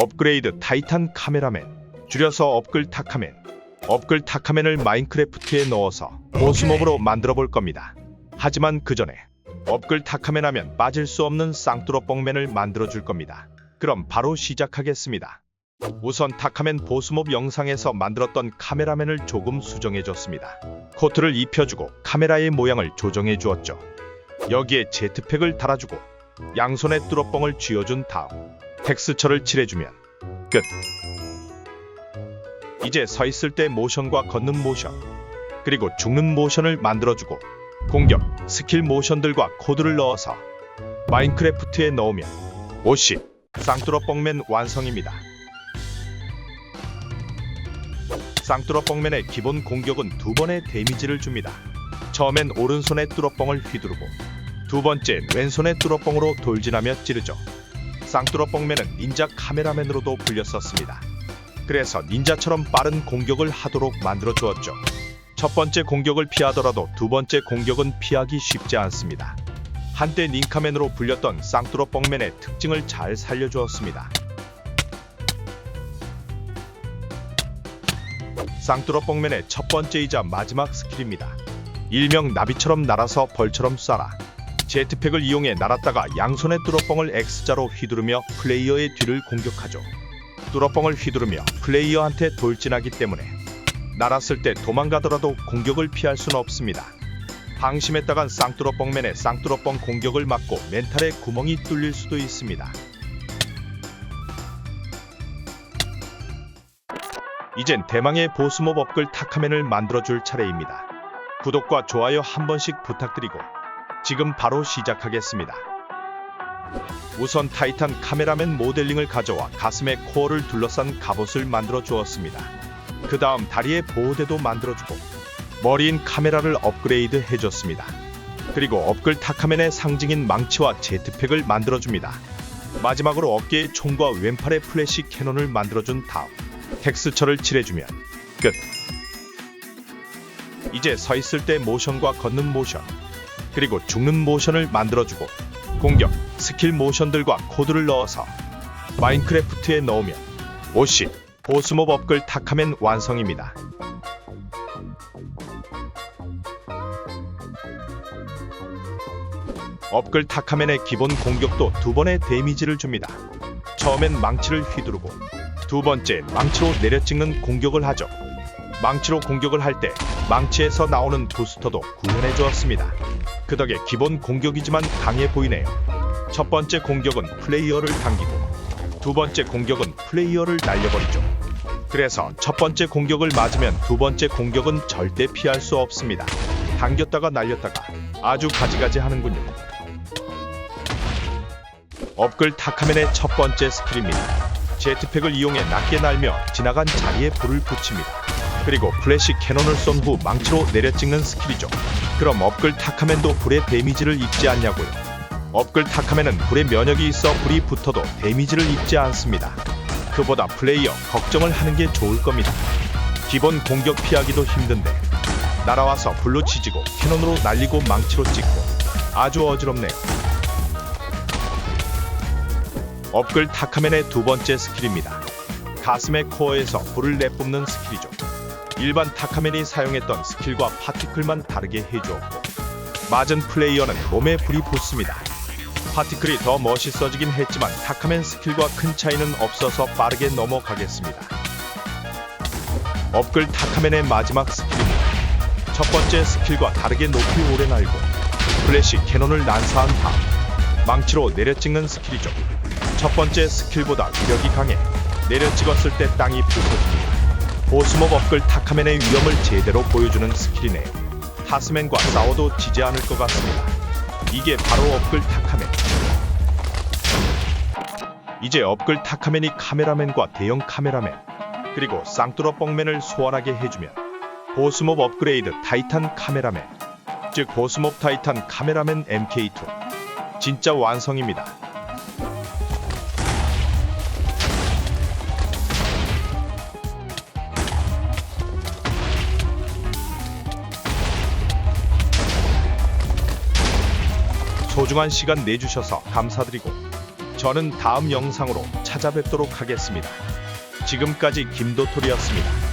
업그레이드 타이탄 카메라맨, 줄여서 업글 타카맨. 업글 타카맨을 마인크래프트에 넣어서 보스몹으로 만들어 볼 겁니다. 하지만 그 전에 업글 타카맨 하면 빠질 수 없는 쌍뚜러뻥맨을 만들어 줄 겁니다. 그럼 바로 시작하겠습니다. 우선 타카맨 보스몹 영상에서 만들었던 카메라맨을 조금 수정해 줬습니다. 코트를 입혀주고 카메라의 모양을 조정해 주었죠. 여기에 제트팩을 달아주고 양손에 뚜러뻥을 쥐어준 다음 텍스처를 칠해주면 끝. 이제 서 있을 때 모션과 걷는 모션 그리고 죽는 모션을 만들어주고 공격, 스킬 모션들과 코드를 넣어서 마인크래프트에 넣으면 오시 쌍뚜러 뻥맨 완성입니다. 쌍뚜러 뻥맨의 기본 공격은 두 번의 데미지를 줍니다. 처음엔 오른손에 뚜러뻥을 휘두르고 두 번째 왼손에 뚜러뻥으로 돌진하며 찌르죠. 쌍뚜러뻥맨은 닌자 카메라맨으로도 불렸었습니다. 그래서 닌자처럼 빠른 공격을 하도록 만들어 주었죠. 첫 번째 공격을 피하더라도 두 번째 공격은 피하기 쉽지 않습니다. 한때 닌카맨으로 불렸던 쌍뚜러 뻥맨의 특징을 잘 살려주었습니다. 쌍뚜러 뻥맨의 첫 번째이자 마지막 스킬입니다. 일명 나비처럼 날아서 벌처럼 쏴라. 제트팩을 이용해 날았다가 양손의 뚜러뻥을 X자로 휘두르며 플레이어의 뒤를 공격하죠. 뚜러뻥을 휘두르며 플레이어한테 돌진하기 때문에 날았을 때 도망가더라도 공격을 피할 수는 없습니다. 방심했다간 쌍뚜러뻥맨의 쌍뚜러뻥 공격을 맞고 멘탈에 구멍이 뚫릴 수도 있습니다. 이젠 대망의 보스몹 업글 타카맨을 만들어줄 차례입니다. 구독과 좋아요 한 번씩 부탁드리고 지금 바로 시작하겠습니다. 우선 타이탄 카메라맨 모델링을 가져와 가슴에 코어를 둘러싼 갑옷을 만들어 주었습니다. 그 다음 다리에 보호대도 만들어주고 머리인 카메라를 업그레이드 해줬습니다. 그리고 업글 타카맨의 상징인 망치와 제트팩을 만들어줍니다. 마지막으로 어깨에 총과 왼팔에 플래시 캐논을 만들어준 다음 텍스처를 칠해주면 끝. 이제 서 있을 때 모션과 걷는 모션 그리고 죽는 모션을 만들어주고 공격, 스킬 모션들과 코드를 넣어서 마인크래프트에 넣으면 오시 보스몹 업글 타카맨 완성입니다. 업글 타카맨의 기본 공격도 두 번의 데미지를 줍니다. 처음엔 망치를 휘두르고 두 번째 망치로 내려찍는 공격을 하죠. 망치로 공격을 할 때 망치에서 나오는 부스터도 구현해 주었습니다. 그 덕에 기본 공격이지만 강해 보이네요. 첫 번째 공격은 플레이어를 당기고 두 번째 공격은 플레이어를 날려버리죠. 그래서 첫 번째 공격을 맞으면 두 번째 공격은 절대 피할 수 없습니다. 당겼다가 날렸다가 아주 가지가지 하는군요. 업글 타카맨의 첫 번째 스킬입니다. 제트팩을 이용해 낮게 날며 지나간 자리에 불을 붙입니다. 그리고 플래시 캐논을 쏜 후 망치로 내려찍는 스킬이죠. 그럼 업글 타카맨도 불의 데미지를 입지 않냐고요. 업글 타카맨은 불의 면역이 있어 불이 붙어도 데미지를 입지 않습니다. 그보다 플레이어 걱정을 하는 게 좋을 겁니다. 기본 공격 피하기도 힘든데 날아와서 불로 치지고 캐논으로 날리고 망치로 찍고 아주 어지럽네요. 업글 타카맨의 두 번째 스킬입니다. 가슴의 코어에서 불을 내뿜는 스킬이죠. 일반 타카맨이 사용했던 스킬과 파티클만 다르게 해주었고 맞은 플레이어는 몸에 불이 붙습니다. 파티클이 더 멋있어지긴 했지만 타카맨 스킬과 큰 차이는 없어서 빠르게 넘어가겠습니다. 업글 타카맨의 마지막 스킬입니다. 첫 번째 스킬과 다르게 높이 오래 날고 플래시 캐논을 난사한 다음 망치로 내려찍는 스킬이죠. 첫 번째 스킬보다 위력이 강해 내려 찍었을 때 땅이 부서집니다. 보스몹 업글 타카맨의 위험을 제대로 보여주는 스킬이네요. 타스맨과 싸워도 지지 않을 것 같습니다. 이게 바로 업글 타카맨. 이제 업글 타카맨이 카메라맨과 대형 카메라맨 그리고 쌍뚜러 뻥맨을 소환하게 해주면 보스몹 업그레이드 타이탄 카메라맨 즉 보스몹 타이탄 카메라맨 MK2 진짜 완성입니다. 소중한 시간 내주셔서 감사드리고 저는 다음 영상으로 찾아뵙도록 하겠습니다. 지금까지 김도토리였습니다.